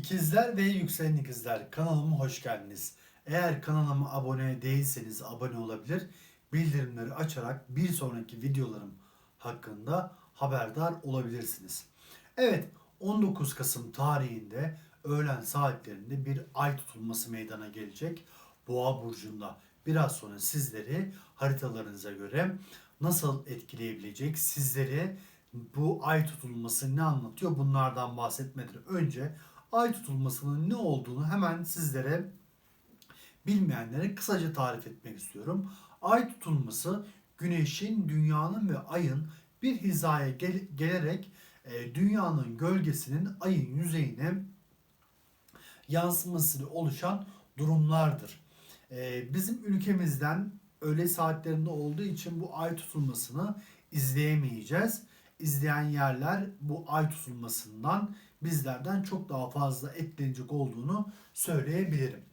İkizler ve yükselen ikizler kanalıma hoş geldiniz. Eğer kanalıma abone değilseniz abone olabilir, bildirimleri açarak bir sonraki videolarım hakkında haberdar olabilirsiniz. Evet 19 Kasım tarihinde öğlen saatlerinde bir ay tutulması meydana gelecek Boğa burcunda. Biraz sonra sizleri haritalarınıza göre nasıl etkileyebilecek, sizleri bu ay tutulması ne anlatıyor bunlardan bahsetmeden önce ay tutulmasının ne olduğunu hemen sizlere bilmeyenlere kısaca tarif etmek istiyorum. Ay tutulması güneşin, dünyanın ve ayın bir hizaya gel- gelerek e, dünyanın gölgesinin ayın yüzeyine yansımasıyla oluşan durumlardır. E, bizim ülkemizden öğle saatlerinde olduğu için bu ay tutulmasını izleyemeyeceğiz. İzleyen yerler bu ay tutulmasından bizlerden çok daha fazla etkilenecek olduğunu söyleyebilirim.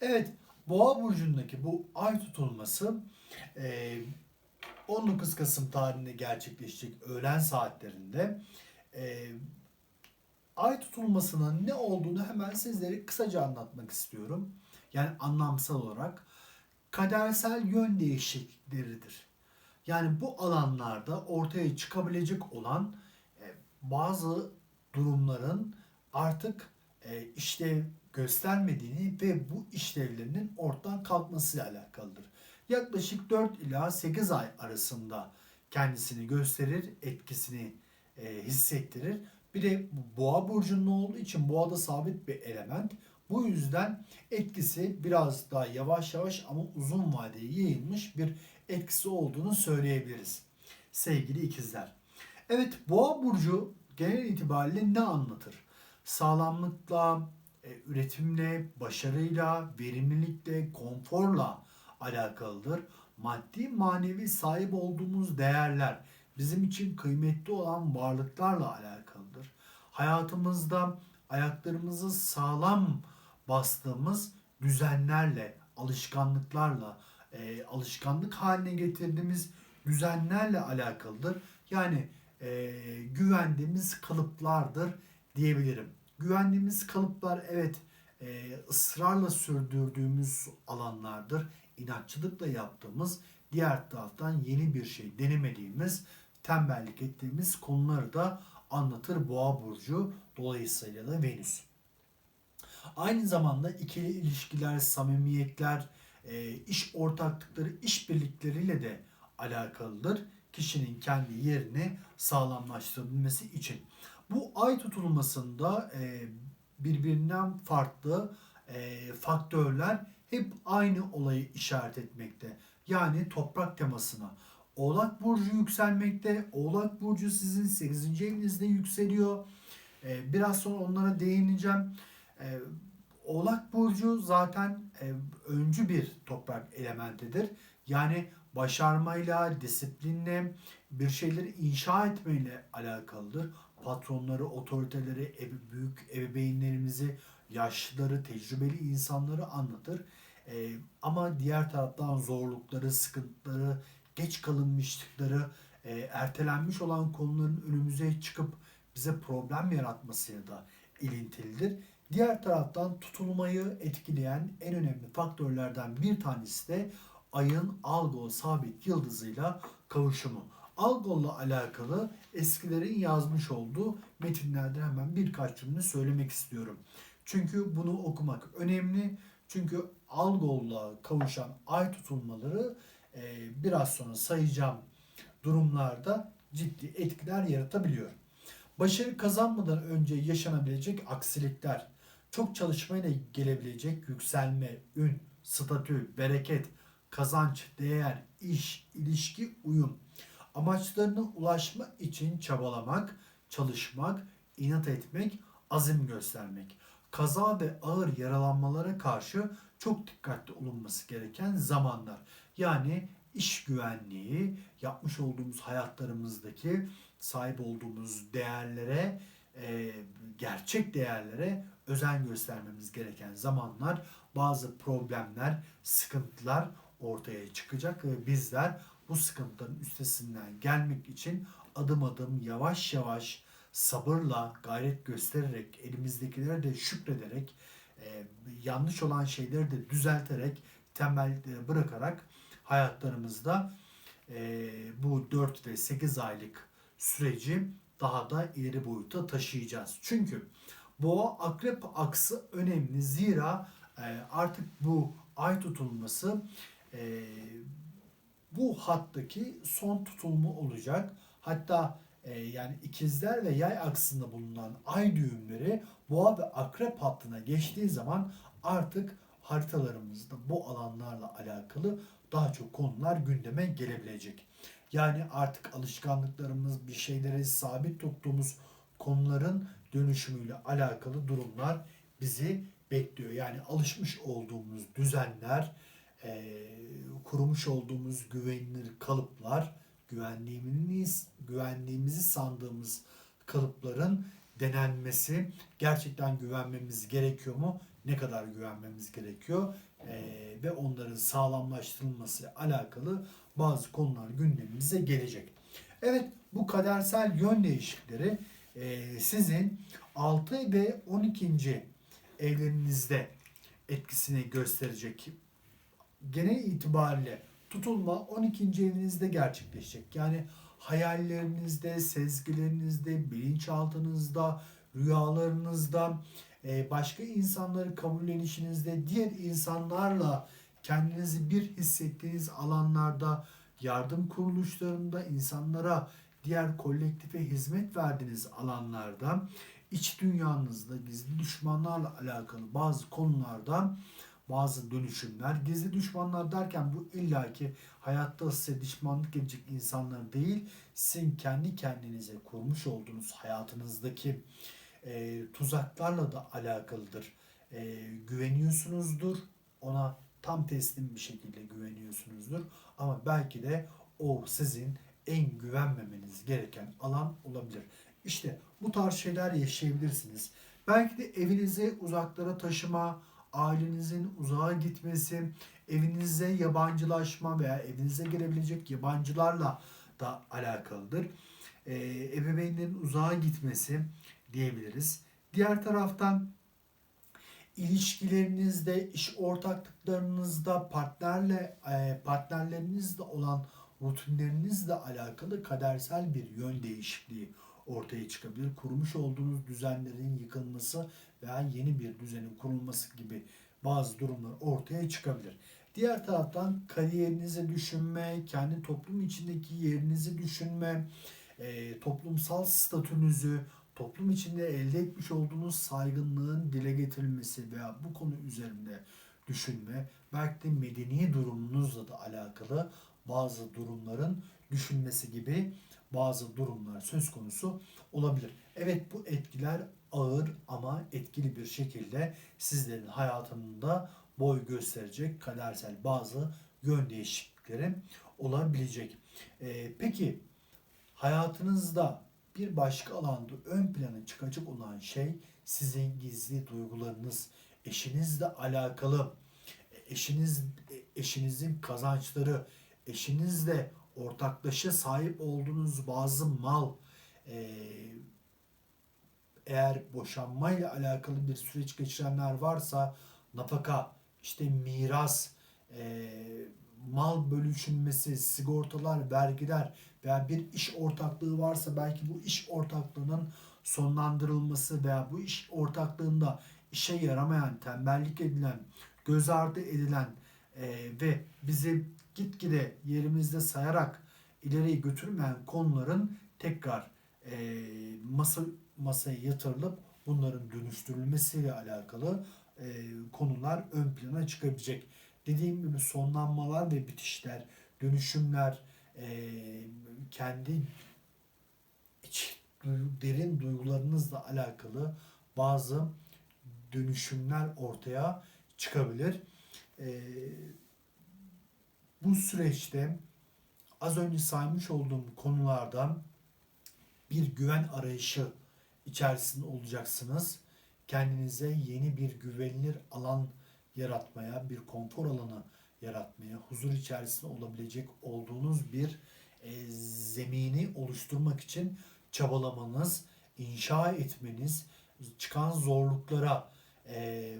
Evet, Boğa burcundaki bu ay tutulması e, 19 Kasım tarihinde gerçekleşecek öğlen saatlerinde. E, ay tutulmasının ne olduğunu hemen sizlere kısaca anlatmak istiyorum. Yani anlamsal olarak kadersel yön değişiklikleridir. Yani bu alanlarda ortaya çıkabilecek olan e, bazı durumların artık e, işlev göstermediğini ve bu işlevlerinin ortadan kalkmasıyla alakalıdır. Yaklaşık 4 ila 8 ay arasında kendisini gösterir, etkisini e, hissettirir. Bir de boğa burcunun olduğu için boğada sabit bir element. Bu yüzden etkisi biraz daha yavaş yavaş ama uzun vadeye yayılmış bir etkisi olduğunu söyleyebiliriz. Sevgili ikizler. Evet boğa burcu genel itibariyle ne anlatır? Sağlamlıkla, e, üretimle, başarıyla, verimlilikle, konforla alakalıdır. Maddi manevi sahip olduğumuz değerler bizim için kıymetli olan varlıklarla alakalıdır. Hayatımızda ayaklarımızı sağlam bastığımız düzenlerle, alışkanlıklarla, e, alışkanlık haline getirdiğimiz düzenlerle alakalıdır. Yani e, güvendiğimiz kalıplardır diyebilirim. Güvendiğimiz kalıplar evet e, ısrarla sürdürdüğümüz alanlardır. İnatçılıkla yaptığımız, diğer taraftan yeni bir şey denemediğimiz, tembellik ettiğimiz konuları da anlatır Boğa burcu dolayısıyla da Venüs. Aynı zamanda ikili ilişkiler, samimiyetler, e, iş ortaklıkları, işbirlikleriyle de alakalıdır. Kişinin kendi yerini sağlamlaştırabilmesi için. Bu ay tutulmasında e, birbirinden farklı e, faktörler hep aynı olayı işaret etmekte. Yani toprak temasına. Oğlak Burcu yükselmekte. Oğlak Burcu sizin 8. evinizde yükseliyor. E, biraz sonra onlara değineceğim. Oğlak Burcu zaten e, öncü bir toprak elementidir. Yani başarmayla, disiplinle, bir şeyleri inşa etmeyle alakalıdır. Patronları, otoriteleri, ebe- büyük ebeveynlerimizi, yaşlıları, tecrübeli insanları anlatır. E, ama diğer taraftan zorlukları, sıkıntıları, geç kalınmışlıkları, e, ertelenmiş olan konuların önümüze çıkıp bize problem yaratmasıyla da ilintilidir. Diğer taraftan tutulmayı etkileyen en önemli faktörlerden bir tanesi de ayın Algol sabit yıldızıyla kavuşumu. Algol'la alakalı eskilerin yazmış olduğu metinlerden hemen birkaç cümle söylemek istiyorum. Çünkü bunu okumak önemli. Çünkü Algol'la kavuşan ay tutulmaları e, biraz sonra sayacağım durumlarda ciddi etkiler yaratabiliyor. Başarı kazanmadan önce yaşanabilecek aksilikler, çok çalışmayla gelebilecek yükselme, ün, statü, bereket, kazanç, değer, iş, ilişki, uyum. Amaçlarına ulaşmak için çabalamak, çalışmak, inat etmek, azim göstermek. Kaza ve ağır yaralanmalara karşı çok dikkatli olunması gereken zamanlar. Yani iş güvenliği, yapmış olduğumuz hayatlarımızdaki sahip olduğumuz değerlere, e, gerçek değerlere özen göstermemiz gereken zamanlar. Bazı problemler, sıkıntılar ortaya çıkacak ve bizler bu sıkıntıların üstesinden gelmek için adım adım yavaş yavaş sabırla, gayret göstererek, elimizdekilere de şükrederek, e, yanlış olan şeyleri de düzelterek, tembellikleri bırakarak hayatlarımızda e, bu 4 ve 8 aylık süreci daha da ileri boyuta taşıyacağız. Çünkü boğa akrep aksı önemli. Zira e, artık bu ay tutulması e, bu hattaki son tutulma olacak. Hatta e, yani ikizler ve yay aksında bulunan ay düğümleri boğa ve akrep hattına geçtiği zaman artık haritalarımızda bu alanlarla alakalı daha çok konular gündeme gelebilecek. Yani artık alışkanlıklarımız, bir şeyleri sabit tuttuğumuz konuların dönüşümüyle alakalı durumlar bizi bekliyor. Yani alışmış olduğumuz düzenler, e, kurmuş olduğumuz güvenilir kalıplar, güvenliğimiz, güvenliğimizi sandığımız kalıpların denenmesi, gerçekten güvenmemiz gerekiyor mu? Ne kadar güvenmemiz gerekiyor? E, ve onların sağlamlaştırılması alakalı bazı konular gündemimize gelecek. Evet bu kadersel yön değişiklikleri e, sizin 6 ve 12. evlerinizde etkisini gösterecek. Genel itibariyle tutulma 12. evinizde gerçekleşecek. Yani hayallerinizde, sezgilerinizde, bilinçaltınızda, rüyalarınızda, e, başka insanları kabullenişinizde, diğer insanlarla kendinizi bir hissettiğiniz alanlarda, yardım kuruluşlarında, insanlara, diğer kolektife hizmet verdiğiniz alanlarda, iç dünyanızda gizli düşmanlarla alakalı bazı konularda bazı dönüşümler. Gizli düşmanlar derken bu illaki hayatta size düşmanlık edecek insanlar değil, sizin kendi kendinize kurmuş olduğunuz hayatınızdaki e, tuzaklarla da alakalıdır. E, güveniyorsunuzdur, ona tam teslim bir şekilde güveniyorsunuzdur. Ama belki de o sizin en güvenmemeniz gereken alan olabilir. İşte bu tarz şeyler yaşayabilirsiniz. Belki de evinizi uzaklara taşıma, ailenizin uzağa gitmesi, evinize yabancılaşma veya evinize gelebilecek yabancılarla da alakalıdır. Ee, ebeveynlerin uzağa gitmesi diyebiliriz. Diğer taraftan ilişkilerinizde, iş ortaklıklarınızda, partnerle e, partnerlerinizle olan rutinlerinizle alakalı kadersel bir yön değişikliği ortaya çıkabilir. Kurmuş olduğunuz düzenlerin yıkılması veya yeni bir düzenin kurulması gibi bazı durumlar ortaya çıkabilir. Diğer taraftan kariyerinizi düşünme, kendi toplum içindeki yerinizi düşünme, e, toplumsal statünüzü, toplum içinde elde etmiş olduğunuz saygınlığın dile getirilmesi veya bu konu üzerinde düşünme, belki de medeni durumunuzla da alakalı bazı durumların düşünmesi gibi bazı durumlar söz konusu olabilir. Evet bu etkiler ağır ama etkili bir şekilde sizlerin hayatında boy gösterecek kadersel bazı yön değişiklikleri olabilecek. Ee, peki hayatınızda bir başka alanda ön plana çıkacak olan şey sizin gizli duygularınız, eşinizle alakalı, eşiniz eşinizin kazançları, eşinizle ortaklaşa sahip olduğunuz bazı mal, e, eğer boşanmayla alakalı bir süreç geçirenler varsa nafaka, işte miras, e, mal bölüşülmesi, sigortalar, vergiler veya bir iş ortaklığı varsa belki bu iş ortaklığının sonlandırılması veya bu iş ortaklığında işe yaramayan, tembellik edilen, göz ardı edilen e, ve bizi gitgide yerimizde sayarak ileriye götürmeyen konuların tekrar e, masa masaya yatırılıp bunların dönüştürülmesiyle alakalı e, konular ön plana çıkabilecek. Dediğim gibi sonlanmalar ve bitişler, dönüşümler, e, kendi iç derin duygularınızla alakalı bazı dönüşümler ortaya çıkabilir. E, bu süreçte az önce saymış olduğum konulardan bir güven arayışı içerisinde olacaksınız. Kendinize yeni bir güvenilir alan yaratmaya, bir konfor alanı yaratmaya, huzur içerisinde olabilecek olduğunuz bir e, zemini oluşturmak için çabalamanız, inşa etmeniz, çıkan zorluklara e,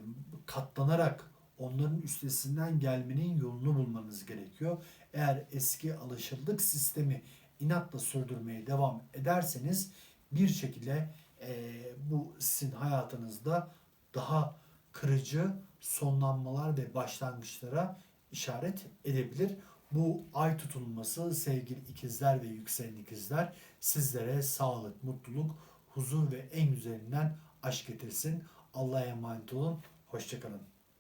katlanarak onların üstesinden gelmenin yolunu bulmanız gerekiyor. Eğer eski alışıldık sistemi inatla sürdürmeye devam ederseniz bir şekilde e, bu sizin hayatınızda daha kırıcı sonlanmalar ve başlangıçlara işaret edebilir. Bu ay tutulması sevgili ikizler ve yükselen ikizler sizlere sağlık, mutluluk, huzur ve en güzelinden aşk getirsin. Allah'a emanet olun. Hoşçakalın.